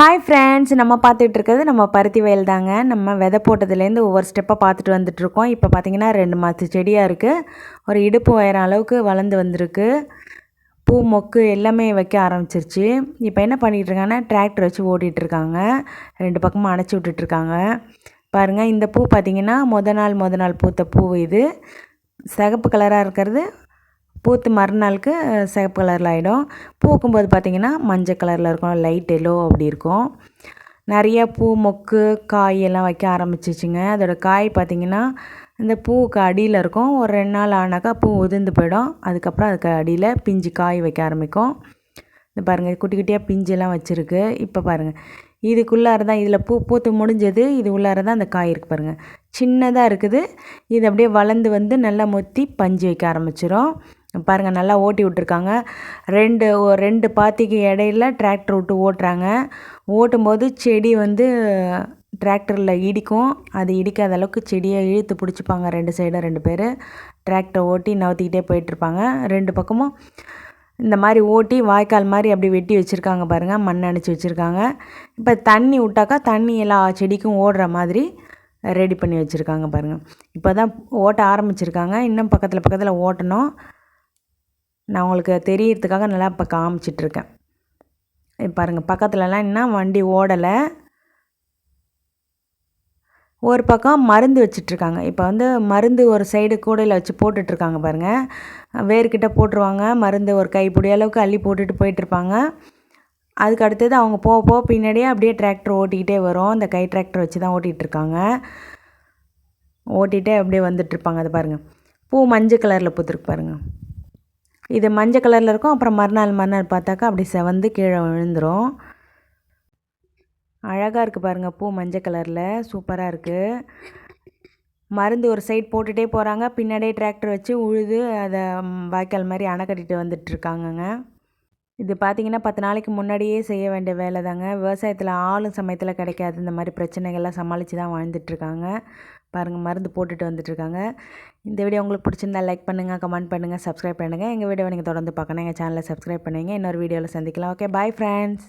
Hi friends நம்ம பார்த்துட்டு இருக்கிறது நம்ம பருத்தி வயல் தாங்க. நம்ம விதை போட்டதுலேருந்து ஒவ்வொரு ஸ்டெப்பாக பார்த்துட்டு வந்துட்டுருக்கோம். இப்போ பார்த்தீங்கன்னா ரெண்டு மாதத்து செடியாக இருக்குது ஒரு இடுப்பு உயரம் அளவுக்கு வளர்ந்து வந்திருக்கு. பூ மொக்கு எல்லாமே வைக்க ஆரம்பிச்சிருச்சு. இப்போ என்ன பண்ணிகிட்டு இருக்காங்கன்னா டிராக்டர் வச்சு ஓட்டிகிட்ருக்காங்க ரெண்டு பக்கமும் அணைச்சி விட்டுட்ருக்காங்க பாருங்கள் இந்த பூ பார்த்திங்கன்னா முத நாள் முத நாள் பூத்த பூ இது. சிகப்பு கலராக இருக்கிறது. பூத்து மறுநாளுக்கு சிகப்பு கலரில் ஆகிடும் பூக்கும்போது பார்த்திங்கன்னா மஞ்சள் கலரில் இருக்கும். லைட் எல்லோ அப்படி இருக்கும். நிறைய பூ மொக்கு காய் எல்லாம் வைக்க ஆரம்பிச்சிச்சுங்க. அதோட காய் பார்த்திங்கன்னா இந்த பூவுக்கு அடியில் இருக்கும். ஒரு ரெண்டு நாள் ஆனாக்கா பூ உதிர்ந்து போயிடும். அதுக்கப்புறம் அதுக்கு அடியில் பிஞ்சு காய் வைக்க ஆரம்பிக்கும். இந்த பாருங்கள் குட்டி குட்டியாக பிஞ்செல்லாம் வச்சுருக்கு. இப்போ பாருங்கள் இதுக்குள்ளார தான் இதில் பூ பூத்து முடிஞ்சது. இது உள்ளார தான் அந்த காய் இருக்குது பாருங்கள் சின்னதாக இருக்குது. இது அப்படியே வளர்ந்து வந்து நல்லா மொத்தி பஞ்சு வைக்க ஆரம்பிச்சிடும் பாருங்கள் நல்லா ஓட்டி விட்ருக்காங்க ரெண்டு ரெண்டு பாத்திக்கு இடையில டிராக்டர் விட்டு ஓட்டுறாங்க. ஓட்டும்போது செடி வந்து டிராக்டரில் இடிக்கும். அது இடிக்காத அளவுக்கு செடியை இழுத்து பிடிச்சிப்பாங்க ரெண்டு சைடும் ரெண்டு பேர். டிராக்டர் ஓட்டி நவுத்திக்கிட்டே போயிட்டுருப்பாங்க. ரெண்டு பக்கமும் இந்த மாதிரி ஓட்டி வாய்க்கால் மாதிரி அப்படி வெட்டி வச்சுருக்காங்க பாருங்கள் மண் அணைச்சி வச்சுருக்காங்க. இப்போ தண்ணி விட்டாக்கா தண்ணி எல்லா செடிக்கும் ஓடுற மாதிரி ரெடி பண்ணி வச்சுருக்காங்க பாருங்கள் இப்போ தான் ஓட்ட ஆரம்பிச்சிருக்காங்க. இன்னும் பக்கத்தில் பக்கத்தில் ஓட்டணும். நான் உங்களுக்கு தெரியறதுக்காக நல்லா இப்போ காமிச்சிட்ருக்கேன். பாருங்கள் பக்கத்துலலாம் இன்னும் வண்டி ஓடலை. ஒரு பக்கம் மருந்து வச்சிட்ருக்காங்க. இப்போ வந்து மருந்து ஒரு சைடு கூடையில் வச்சு போட்டுட்ருக்காங்க பாருங்கள் வேர்கிட்ட போட்டுருவாங்க மருந்து ஒரு கைப்பிடி அளவுக்கு அள்ளி போட்டுட்டு போயிட்டுருப்பாங்க அதுக்கு அடுத்தது அவங்க போக போக பின்னாடியே அப்படியே டிராக்டர் ஓட்டிக்கிட்டே வரும். அந்த கை டிராக்டர் வச்சு தான் ஓட்டிகிட்ருக்காங்க ஓட்டிகிட்டே அப்படியே வந்துட்டுருப்பாங்க அது பாருங்கள் பூ மஞ்சள் கலரில் பூத்துருக்கு பாருங்கள் இது மஞ்சள் கலரில் இருக்கும். அப்புறம் மறுநாள் மறுநாள் பார்த்தாக்கா அப்படி செவந்து கீழே விழுந்துடும் அழகாக இருக்குது பாருங்கள் பூ மஞ்சள் கலரில். சூப்பராக இருக்குது மருந்து ஒரு சைட் போட்டுகிட்டே போகிறாங்க பின்னாடியே டிராக்டர் வச்சு உழுது அதை வாய்க்கால் மாதிரி அணை கட்டிட்டு வந்துட்டுருக்காங்கங்க இது பார்த்திங்கன்னா பத்து நாளைக்கு முன்னாடியே செய்ய வேண்டிய வேலை தாங்க விவசாயத்தில் ஆளும் சமயத்தில் கிடைக்காது. இந்த மாதிரி பிரச்சனைகள்லாம் சமாளித்து தான் வாழ்ந்துட்டுருக்காங்க பாருங்கள் மருந்து போட்டுட்டு வந்துட்டுருக்காங்க. இந்த வீடியோ உங்களுக்கு பிடிச்சிருந்தா லைக் பண்ணுங்கள் கமெண்ட் பண்ணுங்கள் சப்ஸ்கிரைப் பண்ணுங்கள் எங்கள் வீடியோவை நீங்கள் தொடர்ந்து பார்க்கணும். எங்கள் சேனலை சப்ஸ்கிரைப் பண்ணுங்கள் இன்னொரு வீடியோவில் சந்திக்கலாம். Okay bye friends